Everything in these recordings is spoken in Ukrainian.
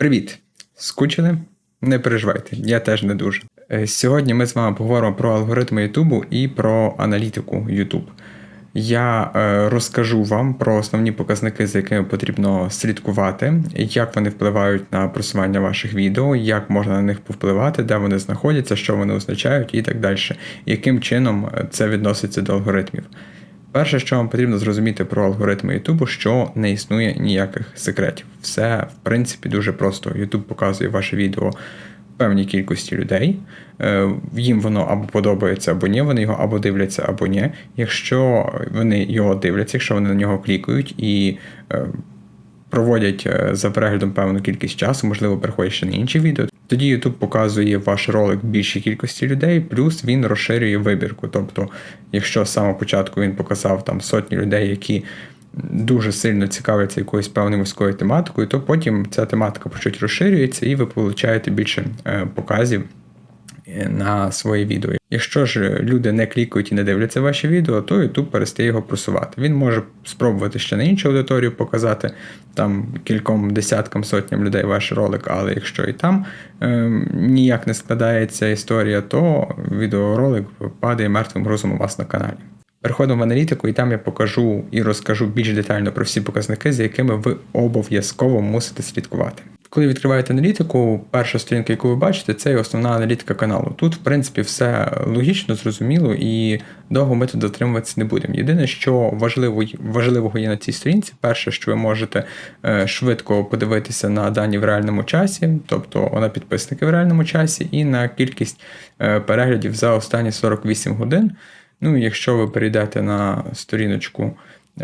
Привіт! Скучили? Не переживайте, я теж не дуже. Е, Сьогодні ми з вами поговоримо про алгоритми Ютубу і про аналітику YouTube. Я е, розкажу вам про основні показники, за якими потрібно слідкувати, як вони впливають на просування ваших відео, як можна на них повпливати, де вони знаходяться, що вони означають і так далі. Яким чином е, це відноситься до алгоритмів. Перше, що вам потрібно зрозуміти про алгоритми Ютубу, що не існує ніяких секретів. Все, в принципі, дуже просто. Ютуб показує ваше відео певній кількості людей. Е, Їм воно або подобається, або ні, вони його або дивляться, або ні. Якщо вони його дивляться, якщо вони на нього клікають і е, проводять е, за переглядом певну кількість часу, можливо, переходять ще на інші відео. Тоді YouTube показує ваш ролик більшій кількості людей, плюс він розширює вибірку. Тобто, якщо з самого початку він показав там сотні людей, які дуже сильно цікавляться якоюсь певною вузькою тематикою, то потім ця тематика чуть розширюється, і ви получаєте більше е, показів на своє відео. Якщо ж люди не клікають і не дивляться ваші відео, то YouTube перестає його просувати. Він може спробувати ще на іншу аудиторію показати там кільком десяткам сотням людей ваш ролик, але якщо і там е, ніяк не складається історія, то відеоролик падає мертвим грузом у вас на каналі. Переходимо в аналітику, і там я покажу і розкажу більш детально про всі показники, за якими ви обов'язково мусите слідкувати. Коли відкриваєте аналітику, перша сторінка, яку ви бачите, це і основна аналітика каналу. Тут, в принципі, все логічно, зрозуміло, і довго ми тут дотримуватися не будемо. Єдине, що важливо, важливого є на цій сторінці, перше, що ви можете е, швидко подивитися на дані в реальному часі, тобто на підписники в реальному часі, і на кількість е, переглядів за останні 48 годин. Ну, якщо ви перейдете на сторіночку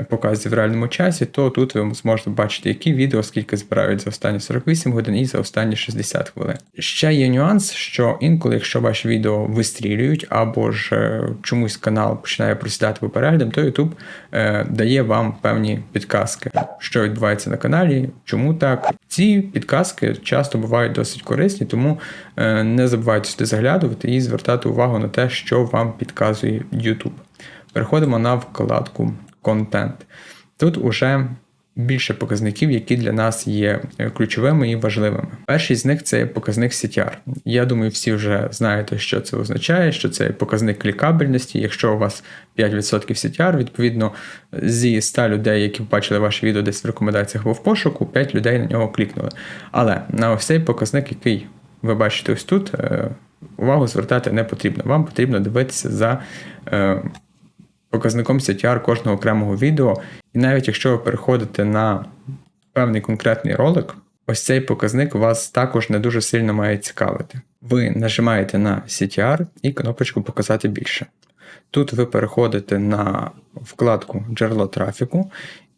показів в реальному часі, то тут ви зможете бачити, які відео, скільки збирають за останні 48 годин і за останні 60 хвилин. Ще є нюанс, що інколи, якщо ваші відео вистрілюють, або ж е, чомусь канал починає просідати по переглядам, то YouTube е, дає вам певні підказки, що відбувається на каналі, чому так. Ці підказки часто бувають досить корисні, тому е, не забувайте сюди заглядувати і звертати увагу на те, що вам підказує YouTube. Переходимо на вкладку контент. Тут уже більше показників, які для нас є ключовими і важливими. Перший з них це показник CTR. Я думаю, всі вже знаєте, що це означає, що це показник клікабельності. Якщо у вас 5% CTR, відповідно, зі 100 людей, які бачили ваше відео десь в рекомендаціях або в пошуку, 5 людей на нього клікнули. Але на ось цей показник, який ви бачите ось тут, е, увагу звертати не потрібно. Вам потрібно дивитися за е, показником CTR кожного окремого відео. І навіть якщо ви переходите на певний конкретний ролик, ось цей показник вас також не дуже сильно має цікавити. Ви нажимаєте на CTR і кнопочку Показати більше. Тут ви переходите на вкладку джерело трафіку.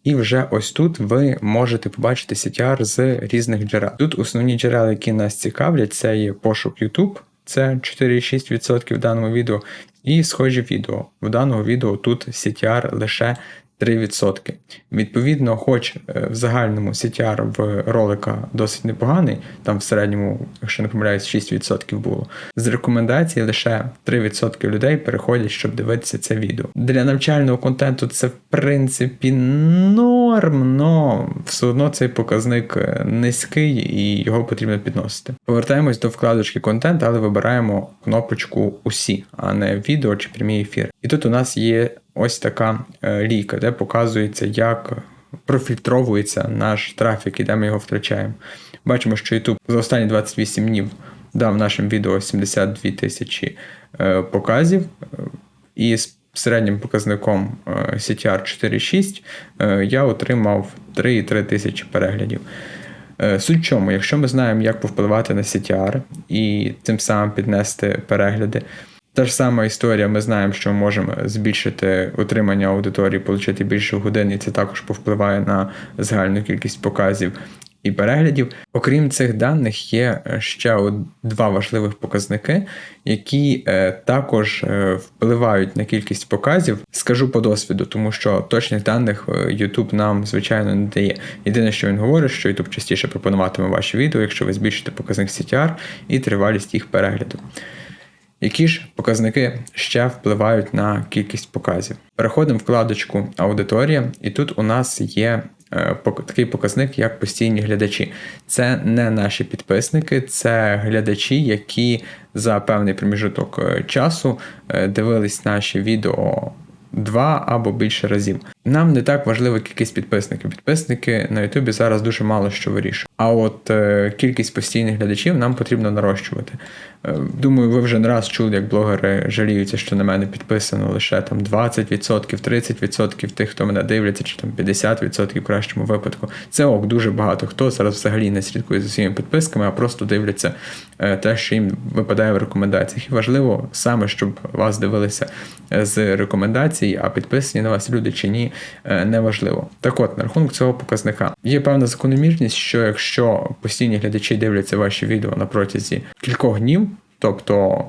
І вже ось тут ви можете побачити CTR з різних джерел. Тут основні джерела, які нас цікавлять, це є пошук YouTube, це 4,6% в даному відео, і схожі відео. В даного відео тут CTR лише 3%. Відповідно, хоч е, в загальному CTR в ролика досить непоганий, там в середньому, якщо не помиляюсь, 6% було. З рекомендацій лише 3% людей переходять, щоб дивитися це відео. Для навчального контенту це в принципі норм, але все одно цей показник е, низький і його потрібно підносити. Повертаємось до вкладочки контент, але вибираємо кнопочку Усі, а не відео чи прямі ефір. І тут у нас є ось така е, лійка, де показується, як профільтровується наш трафік і де ми його втрачаємо. Бачимо, що YouTube за останні 28 днів дав нашим відео 72 тисячі е, показів, і з середнім показником CTR 4.6 я отримав 3,3 тисячі переглядів. Е, суть в чому, якщо ми знаємо, як повпливати на CTR і тим самим піднести перегляди, та ж сама історія, ми знаємо, що можемо збільшити утримання аудиторії, отримати більше годин, і це також повпливає на загальну кількість показів і переглядів. Окрім цих даних, є ще два важливих показники, які е, також е, впливають на кількість показів. Скажу по досвіду, тому що точних даних е, YouTube нам, звичайно, не дає. Єдине, що він говорить, що YouTube частіше пропонуватиме ваші відео, якщо ви збільшите показник CTR і тривалість їх перегляду. Які ж показники ще впливають на кількість показів? Переходимо вкладочку Аудиторія, і тут у нас є е, такий показник, як постійні глядачі. Це не наші підписники, це глядачі, які за певний проміжуток е, часу е, дивились наші відео два або більше разів. Нам не так важлива кількість підписників. Підписники на Ютубі зараз дуже мало що вирішують. А от е, кількість постійних глядачів нам потрібно нарощувати. Е, думаю, ви вже не раз чули, як блогери жаліються, що на мене підписано лише там 20%, 30% тих, хто мене дивляться, чи там 50% в кращому випадку. Це ок, дуже багато хто зараз взагалі не слідкує за своїми підписками, а просто дивляться е, те, що їм випадає в рекомендаціях. І важливо саме, щоб вас дивилися е, з рекомендацій, а підписані на вас люди чи ні, неважливо. Так от, на рахунок цього показника є певна закономірність, що якщо постійні глядачі дивляться ваші відео на протязі кількох днів, тобто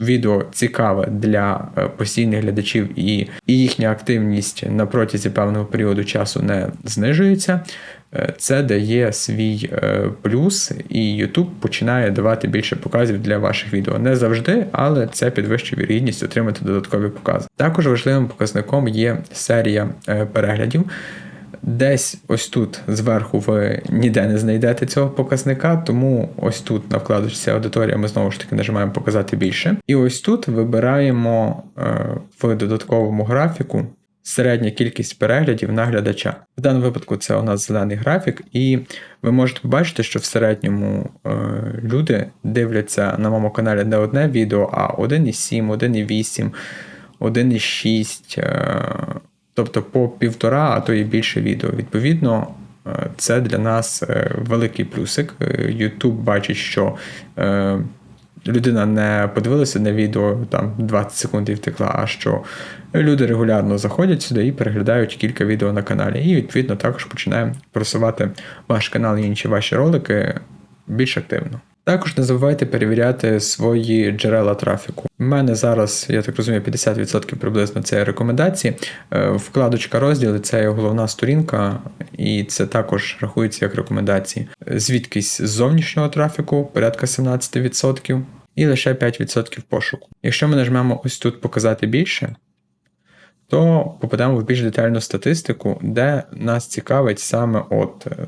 відео цікаве для е, постійних глядачів і, їхня активність на протязі певного періоду часу не знижується. е, Це дає свій е, плюс, і YouTube починає давати більше показів для ваших відео. Не завжди, але це підвищує вірогідність отримати додаткові покази. Також важливим показником є серія переглядів. Десь ось тут зверху ви ніде не знайдете цього показника, тому ось тут на вкладочці аудиторія ми знову ж таки нажимаємо показати більше. І ось тут вибираємо е, в додатковому графіку середня кількість переглядів на глядача. В даному випадку це у нас зелений графік, і ви можете побачити, що в середньому е, люди дивляться на моєму каналі не одне відео, а 1,7, 1,8, 1,6. Тобто по півтора, а то і більше відео. Відповідно, е, це для нас е, великий плюсик. Е, YouTube бачить, що людина не подивилася на відео там 20 секунд і втекла, а що люди регулярно заходять сюди і переглядають кілька відео на каналі. І відповідно також починає просувати ваш канал і інші ваші ролики більш активно. Також не забувайте перевіряти свої джерела трафіку. У мене зараз, я так розумію, 50% приблизно це рекомендації. Е, Вкладочка розділи це є головна сторінка, і це також рахується як рекомендації. Звідкись з зовнішнього трафіку порядка 17%, і лише 5% пошуку. Якщо ми нажмемо ось тут показати більше, то попадемо в більш детальну статистику, де нас цікавить саме от е,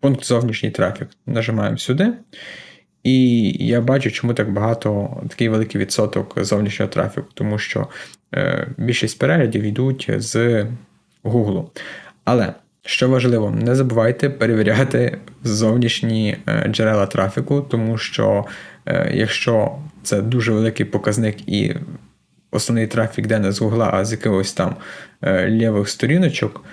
пункт зовнішній трафік. Нажимаємо сюди. І я бачу, чому так багато, такий великий відсоток зовнішнього трафіку, тому що е, більшість переглядів йдуть з Google. Але що важливо, не забувайте перевіряти зовнішні е, джерела трафіку, тому що е, якщо це дуже великий показник і основний трафік йде не з Google, а з якихось там е, лівих сторіночок,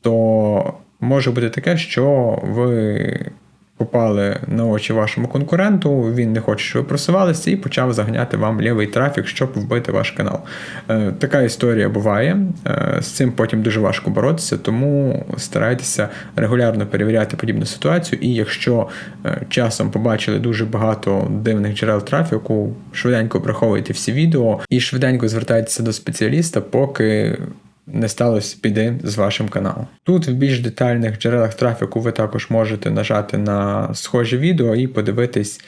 то може бути таке, що ви попали на очі вашому конкуренту, він не хоче, щоб ви просувалися, і почав заганяти вам лівий трафік, щоб вбити ваш канал. Е, така історія буває. Е, з цим потім дуже важко боротися, тому старайтеся регулярно перевіряти подібну ситуацію. І якщо е, часом побачили дуже багато дивних джерел трафіку, швиденько приховуйте всі відео і швиденько звертайтеся до спеціаліста, поки не сталося біди з вашим каналом. Тут в більш детальних джерелах трафіку ви також можете нажати на схожі відео і подивитись,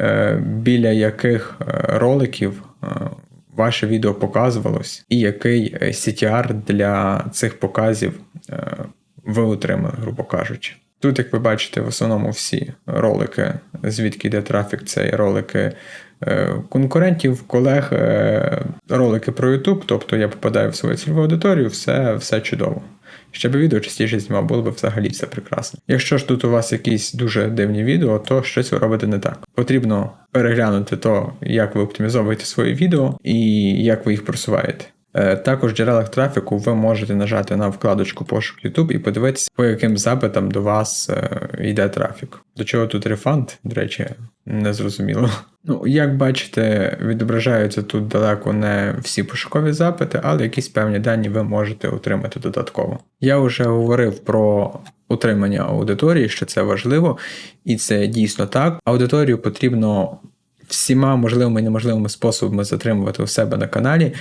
е, біля яких е, роликів е, ваше відео показувалось, і який CTR для цих показів ви отримали, грубо кажучи. Тут, як ви бачите, в основному всі ролики, звідки йде трафік, це ролики е, конкурентів, колег, е, ролики про YouTube, тобто я попадаю в свою цільову аудиторію, все, все чудово. Ще би відео частіше знімав, було б взагалі все прекрасно. Якщо ж тут у вас якісь дуже дивні відео, то щось ви робите не так. Потрібно переглянути то, як ви оптимізовуєте свої відео і як ви їх просуваєте. Е, Також в джерелах трафіку ви можете нажати на вкладочку пошук YouTube і подивитися, по яким запитам до вас е, йде трафік. До чого тут рефанд, до речі, не зрозуміло. Ну, як бачите, відображаються тут далеко не всі пошукові запити, але якісь певні дані ви можете отримати додатково. Я вже говорив про утримання аудиторії, що це важливо, і це дійсно так. Аудиторію потрібно всіма можливими і неможливими способами затримувати у себе на каналі.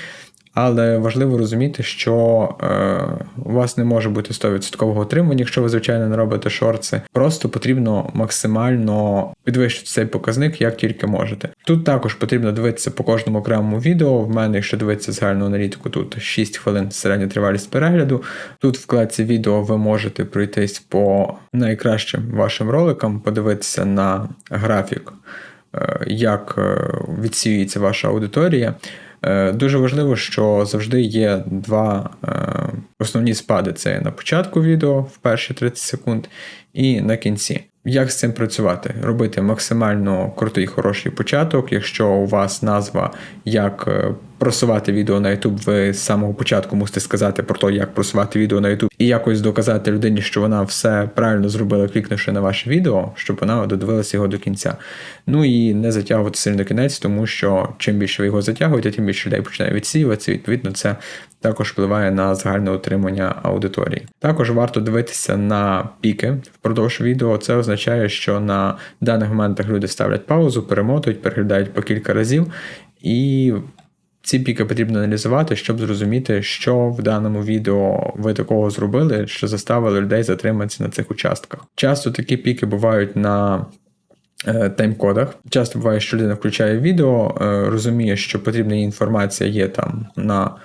Але важливо розуміти, що е, у вас не може бути 100% отримання, якщо ви, звичайно, не робите шорти. Просто потрібно максимально підвищити цей показник, як тільки можете. Тут також потрібно дивитися по кожному окремому відео. В мене, якщо дивитися загальну аналітику, тут 6 хвилин середня тривалість перегляду. Тут в вкладці відео ви можете пройтись по найкращим вашим роликам, подивитися на графік, е, як е, відсіюється ваша аудиторія. Е, Дуже важливо, що завжди є два е, основні спади: це на початку відео в перші 30 секунд і на кінці. Як з цим працювати? Робити максимально крутий хороший початок. Якщо у вас назва як е, просувати відео на YouTube, ви з самого початку мусите сказати про те, як просувати відео на YouTube, і якось доказати людині, що вона все правильно зробила, клікнувши на ваше відео, щоб вона додивилася його до кінця. Ну і не затягувати сильно кінець, тому що чим більше ви його затягуєте, тим більше людей починає відсіюватися. Відповідно, це також впливає на загальне утримання аудиторії. Також варто дивитися на піки впродовж відео. Це означає, що на даних моментах люди ставлять паузу, перемотують, переглядають по кілька разів, і ці піки потрібно аналізувати, щоб зрозуміти, що в даному відео ви такого зробили, що заставили людей затриматися на цих участках. Часто такі піки бувають на е, тайм-кодах. Часто буває, що людина включає відео, е, розуміє, що потрібна інформація є там на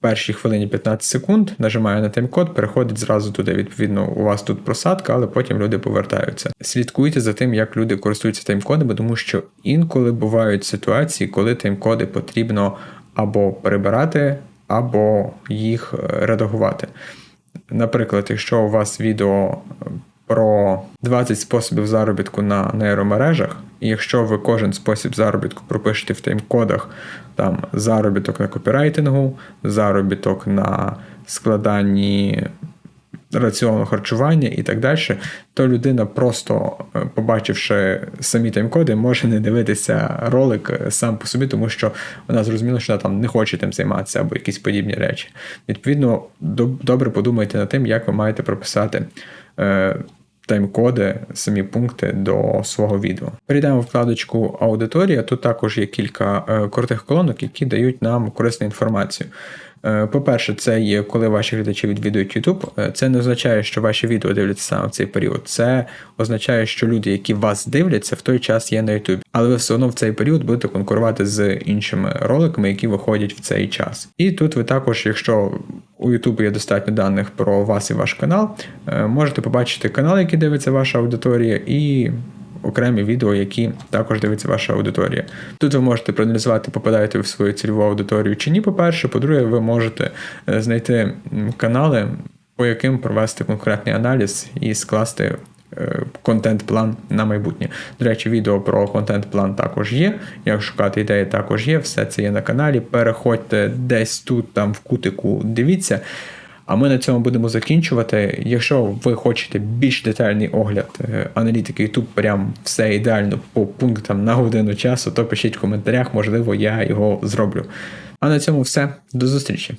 першій хвилині 15 секунд, нажимає на тайм-код, переходить зразу туди. Відповідно, у вас тут просадка, але потім люди повертаються. Слідкуйте за тим, як люди користуються тайм-кодами, тому що інколи бувають ситуації, коли тайм-коди потрібно або перебирати, або їх е, редагувати. Наприклад, якщо у вас відео про 20 способів заробітку на нейромережах, і якщо ви кожен спосіб заробітку пропишете в тайм-кодах, там заробіток на копірайтингу, заробіток на складанні раціону харчування і так далі, то людина, просто е, побачивши самі тайм-коди, може не дивитися ролик е, сам по собі, тому що вона зрозуміла, що вона там не хоче тим займатися або якісь подібні речі. Відповідно, добре подумайте над тим, як ви маєте прописати. Тайм-коди, самі пункти до свого відео. Перейдемо в вкладочку Аудиторія. Тут також є кілька е, крутих колонок, які дають нам корисну інформацію. Е, По-перше, це є коли ваші глядачі відвідують YouTube. Е, Це не означає, що ваші відео дивляться саме в цей період. Це означає, що люди, які вас дивляться, в той час є на YouTube. Але ви все одно в цей період будете конкурувати з іншими роликами, які виходять в цей час. І тут ви також, якщо у YouTube є достатньо даних про вас і ваш канал, е, можете побачити канал, який дивиться ваша аудиторія, і окремі відео, які також дивиться ваша аудиторія. Тут ви можете проаналізувати, попадаєте ви в свою цільову аудиторію чи ні, по-перше. По-друге, ви можете е, знайти канали, по яким провести конкретний аналіз і скласти е, контент-план на майбутнє. До речі, відео про контент-план також є. Як шукати ідеї, також є. Все це є на каналі. Переходьте десь тут, там в кутику, дивіться. А ми на цьому будемо закінчувати. Якщо ви хочете більш детальний огляд е, аналітики YouTube, прям все ідеально по пунктам на годину часу, то пишіть в коментарях, можливо, я його зроблю. А на цьому все. До зустрічі!